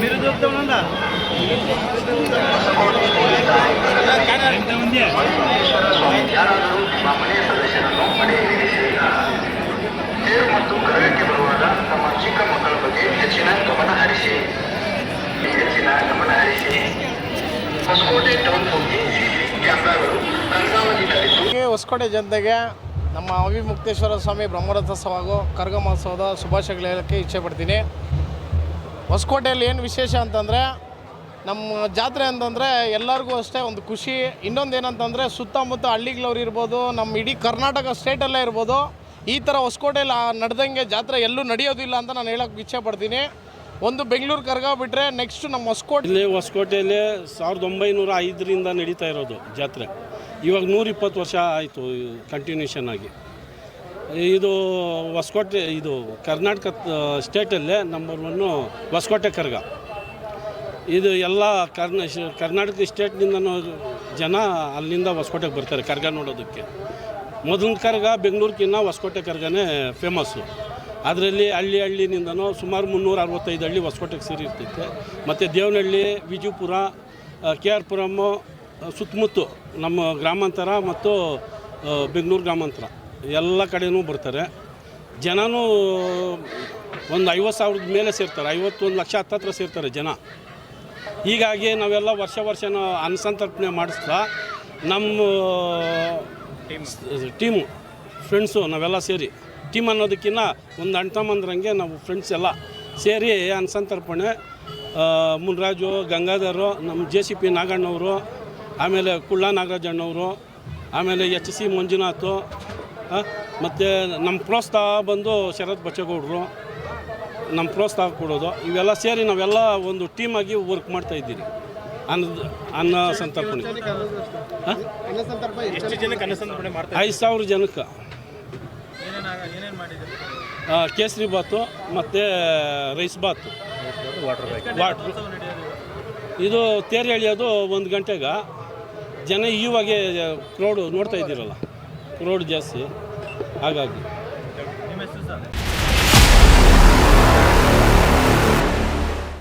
మీరు చూస్తామన్నా ఎంతమంది ಮತ್ತು ಬರುವಾಗ ಚಿಕ್ಕ ಮಕ್ಕಳ ಬಗ್ಗೆ ಗಮನ ಹರಿಸಿ. ಹೆಚ್ಚಿನ ಗಮನ ಹರಿಸಿ. ಹೊಸಕೋಟೆ ಟೌನ್ ಹೋಗಿ ಹೊಸಕೋಟೆ ಜನತೆಗೆ ನಮ್ಮ ಅವಿಮುಕ್ತೇಶ್ವರ ಸ್ವಾಮಿ ಬ್ರಹ್ಮರಥೋತ್ಸವ ಹಾಗೂ ಕರ್ಗ ಮಹೋತ್ಸವದ ಶುಭಾಶಯಗಳು ಹೇಳೋಕ್ಕೆ ಇಚ್ಛೆ ಪಡ್ತೀನಿ. ಹೊಸಕೋಟೆಯಲ್ಲಿ ಏನು ವಿಶೇಷ ಅಂತಂದರೆ ನಮ್ಮ ಜಾತ್ರೆ ಅಂತಂದರೆ ಎಲ್ಲರಿಗೂ ಅಷ್ಟೇ ಒಂದು ಖುಷಿ. ಇನ್ನೊಂದು ಏನಂತಂದರೆ ಸುತ್ತಮುತ್ತ ಹಳ್ಳಿಗಳವ್ರು ಇರ್ಬೋದು, ನಮ್ಮ ಇಡೀ ಕರ್ನಾಟಕ ಸ್ಟೇಟಲ್ಲೇ ಇರ್ಬೋದು. ಈ ಥರ ಹೊಸಕೋಟೆಯಲ್ಲಿ ನಡೆದಂಗೆ ಜಾತ್ರೆ ಎಲ್ಲೂ ನಡೆಯೋದಿಲ್ಲ ಅಂತ ನಾನು ಹೇಳೋಕ್ಕೆ ಇಚ್ಛೆ ಪಡ್ತೀನಿ. ಒಂದು ಬೆಂಗಳೂರು ಕರ್ಗ ಬಿಟ್ಟರೆ ನೆಕ್ಸ್ಟ್ ನಮ್ಮ ಹೊಸಕೋಟೆ ಇಲ್ಲಿ ಹೊಸಕೋಟೆಯಲ್ಲಿ ಸಾವಿರದ ಒಂಬೈನೂರ ಐದರಿಂದ ನಡೀತಾ ಇರೋದು ಜಾತ್ರೆ. ಇವಾಗ ನೂರಿಪ್ಪತ್ತು ವರ್ಷ ಆಯಿತು ಕಂಟಿನ್ಯೂಷನ್ ಆಗಿ. ಇದು ಹೊಸಕೋಟೆ, ಇದು ಕರ್ನಾಟಕ ಸ್ಟೇಟಲ್ಲೇ ನಂಬರ್ ಒನ್ನು ಹೊಸಕೋಟೆ ಕರ್ಗ. ಇದು ಎಲ್ಲ ಕರ್ನ, ಕರ್ನಾಟಕ ಸ್ಟೇಟ್ನಿಂದನೂ ಜನ ಅಲ್ಲಿಂದ ಹೊಸಕೋಟೆಗೆ ಬರ್ತಾರೆ ಕರ್ಗ ನೋಡೋದಕ್ಕೆ. ಮೊದಲಿನ ಕರ್ಗ ಬೆಂಗಳೂರಿಗಿನ್ನ ಹೊಸಕೋಟೆ ಕರ್ಗನೇ ಫೇಮಸ್ಸು ಅದರಲ್ಲಿ ಹಳ್ಳಿ ಹಳ್ಳಿನಿಂದನೂ ಸುಮಾರು ಮುನ್ನೂರ ಅರವತ್ತೈದು ಹಳ್ಳಿ ಹೊಸಕೋಟೆಗೆ ಸೇರಿರ್ತೈತೆ. ಮತ್ತು ದೇವನಹಳ್ಳಿ, ವಿಜಯಪುರ ಕೆ ಆರ್ ಪುರಮ್ಮು ಸುತ್ತಮುತ್ತು ನಮ್ಮ ಗ್ರಾಮಾಂತರ ಮತ್ತು ಬೆಂಗಳೂರು ಗ್ರಾಮಾಂತರ ಎಲ್ಲ ಕಡೆಯೂ ಬರ್ತಾರೆ. ಜನನೂ ಒಂದು ಐವತ್ತು ಸಾವಿರದ ಮೇಲೆ ಸೇರ್ತಾರೆ, ಐವತ್ತೊಂದು ಲಕ್ಷ ಹತ್ತತ್ರ ಸೇರ್ತಾರೆ ಜನ. ಹೀಗಾಗಿ ನಾವೆಲ್ಲ ವರ್ಷ ವರ್ಷನೂ ಅನ್ಸಂತರ್ಪಣೆ ಮಾಡಿಸ್ತಾ ನಮ್ಮ ಟೀಮು. ಫ್ರೆಂಡ್ಸು, ನಾವೆಲ್ಲ ಸೇರಿ. ಟೀಮ್ ಅನ್ನೋದಕ್ಕಿಂತ ಒಂದು ಅಣ್ಣ ತಮ್ಮಂದ್ರಂಗೆ ನಾವು ಫ್ರೆಂಡ್ಸ್ ಎಲ್ಲ ಸೇರಿ ಅನ್ಸಂತರ್ಪಣೆ ಮುನ್ರಾಜು, ಗಂಗಾಧರು ನಮ್ಮ ಜೆ ಸಿ ಪಿ ನಾಗಣ್ಣವರು, ಆಮೇಲೆ ಕುಳ್ಳ ನಾಗರಾಜಣ್ಣವರು ಆಮೇಲೆ ಎಚ್ ಸಿ ಮಂಜುನಾಥ್ ಮತ್ತು ನಮ್ಮ ಪ್ರೋತ್ಸಾಹ ಬಂದು ಶರತ್ ಬಚ್ಚೇಗೌಡರು ನಮ್ಮ ಪ್ರೋತ್ಸಾಹ ಕೊಡೋದು. ಇವೆಲ್ಲ ಸೇರಿ ನಾವೆಲ್ಲ ಒಂದು ಟೀಮಾಗಿ ವರ್ಕ್ ಮಾಡ್ತಾ ಇದ್ದೀರಿ ಅನ್ನ ಸಂತರ್ಪಣೆ. ಹಾಂ? ಎಷ್ಟು ಜನಕ್ಕೆ ಅನ್ನಸಂತರ್ಪಣೆ ಮಾಡ್ತಾರೆ? ಐದು ಸಾವಿರ ಜನಕ್ಕೆ. ಕೇಸರಿ ಬಾತು ಮತ್ತು ರೈಸ್ ಬಾತು. ವಾಟರ್ ಇದು ತೇರು ಎಳೆಯೋದು ಒಂದು ಗಂಟೆಗೆ. ಜನ ಇವಾಗೆ ಕ್ರೌಡು ನೋಡ್ತಾ ಇದ್ದೀರಲ್ಲ. ಕ್ರೌಡ್ ಜಾಸ್ತಿ. ಹಾಗಾಗಿ.